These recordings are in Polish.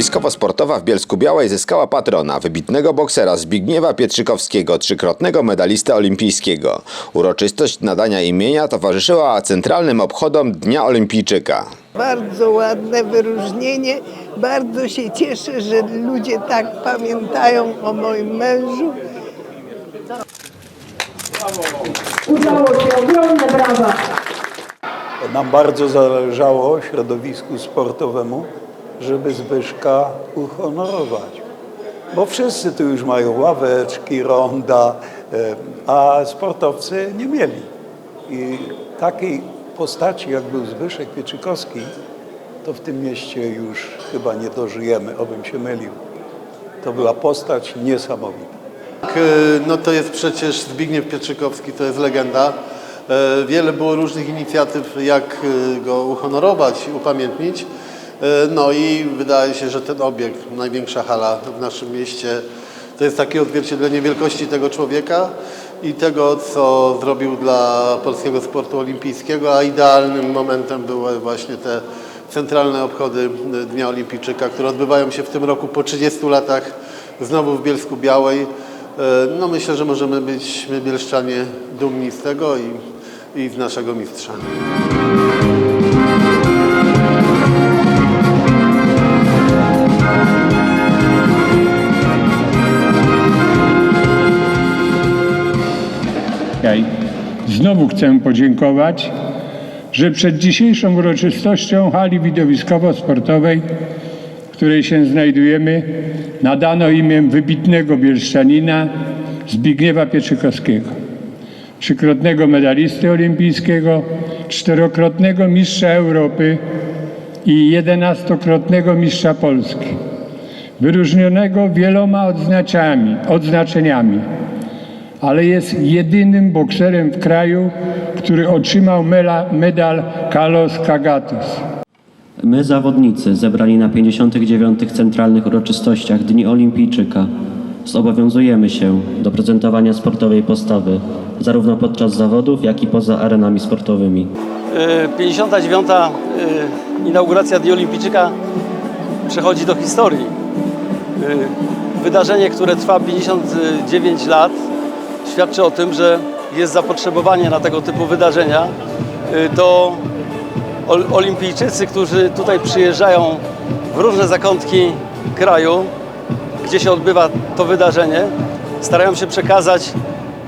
widowiskowo-sportowa w Bielsku Białej zyskała patrona, wybitnego boksera Zbigniewa Pietrzykowskiego, trzykrotnego medalistę olimpijskiego. Uroczystość nadania imienia towarzyszyła centralnym obchodom Dnia Olimpijczyka. Bardzo ładne wyróżnienie. Bardzo się cieszę, że ludzie tak pamiętają o moim mężu. Udało się, ogromne brawa. Nam bardzo zależało środowisku sportowemu, żeby Zbyszka uhonorować. Bo wszyscy tu już mają ławeczki, ronda, e, a sportowcy nie mieli. I takiej postaci, jak był Zbyszek Pieczykowski, to w tym mieście już chyba nie dożyjemy, obym się mylił. To była postać niesamowita. Tak, e, No to jest przecież Zbigniew Pietrzykowski, to jest legenda. E, Wiele było różnych inicjatyw, jak go uhonorować, upamiętnić. E, No i wydaje się, że ten obiekt, największa hala w naszym mieście, to jest takie odzwierciedlenie wielkości tego człowieka i tego, co zrobił dla polskiego sportu olimpijskiego, a idealnym momentem były właśnie te centralne obchody Dnia Olimpijczyka, które odbywają się w tym roku po 30 latach znowu w Bielsku Białej. E, No myślę, że możemy być my bielszczanie dumni z tego i, i z naszego mistrza. Znowu chcę podziękować, że przed dzisiejszą uroczystością hali widowiskowo-sportowej, w której się znajdujemy, nadano imię wybitnego bielszczanina Zbigniewa Pietrzykowskiego, trzykrotnego medalisty olimpijskiego, czterokrotnego mistrza Europy i jedenastokrotnego mistrza Polski, wyróżnionego wieloma odznaczeniami ale jest jedynym bokserem w kraju, który otrzymał medal Carlos Kagatos. My, zawodnicy, zebrani na 59. centralnych uroczystościach Dni Olimpijczyka, zobowiązujemy się do prezentowania sportowej postawy, zarówno podczas zawodów, jak i poza arenami sportowymi. Y, 59. y, inauguracja Dni Olimpijczyka przechodzi do historii. Y, Wydarzenie, które trwa 59 lat, świadczy o tym, że jest zapotrzebowanie na tego typu wydarzenia. Y, To ol- olimpijczycy, którzy tutaj przyjeżdżają w różne zakątki kraju, gdzie się odbywa to wydarzenie, starają się przekazać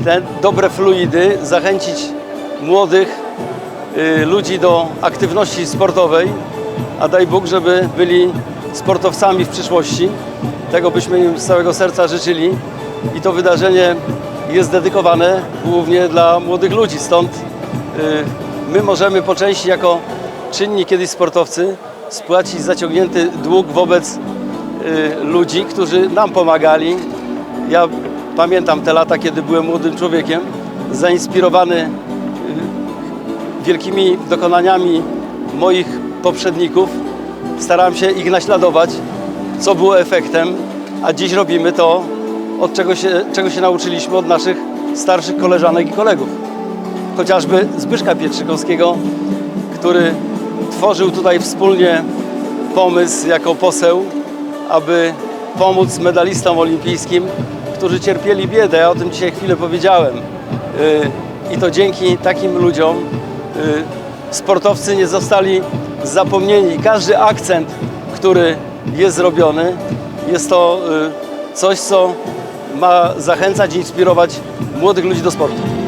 te dobre fluidy, zachęcić młodych y, ludzi do aktywności sportowej, a daj Bóg, żeby byli sportowcami w przyszłości. Tego byśmy im z całego serca życzyli i to wydarzenie jest dedykowane głównie dla młodych ludzi, stąd y, my możemy po części jako czynni kiedyś sportowcy spłacić zaciągnięty dług wobec y, ludzi, którzy nam pomagali. Ja pamiętam te lata, kiedy byłem młodym człowiekiem, zainspirowany wielkimi dokonaniami moich poprzedników. Starałem się ich naśladować, co było efektem, a dziś robimy to, od czego się, czego się nauczyliśmy od naszych starszych koleżanek i kolegów. Chociażby Zbyszka Pietrzykowskiego, który tworzył tutaj wspólnie pomysł jako poseł, aby pomóc medalistom olimpijskim, którzy cierpieli biedę. Ja o tym dzisiaj chwilę powiedziałem. Yy, I to dzięki takim ludziom yy, sportowcy nie zostali zapomnieni. Każdy akcent, który jest zrobiony, jest to yy, coś, co ma zachęcać i inspirować młodych ludzi do sportu.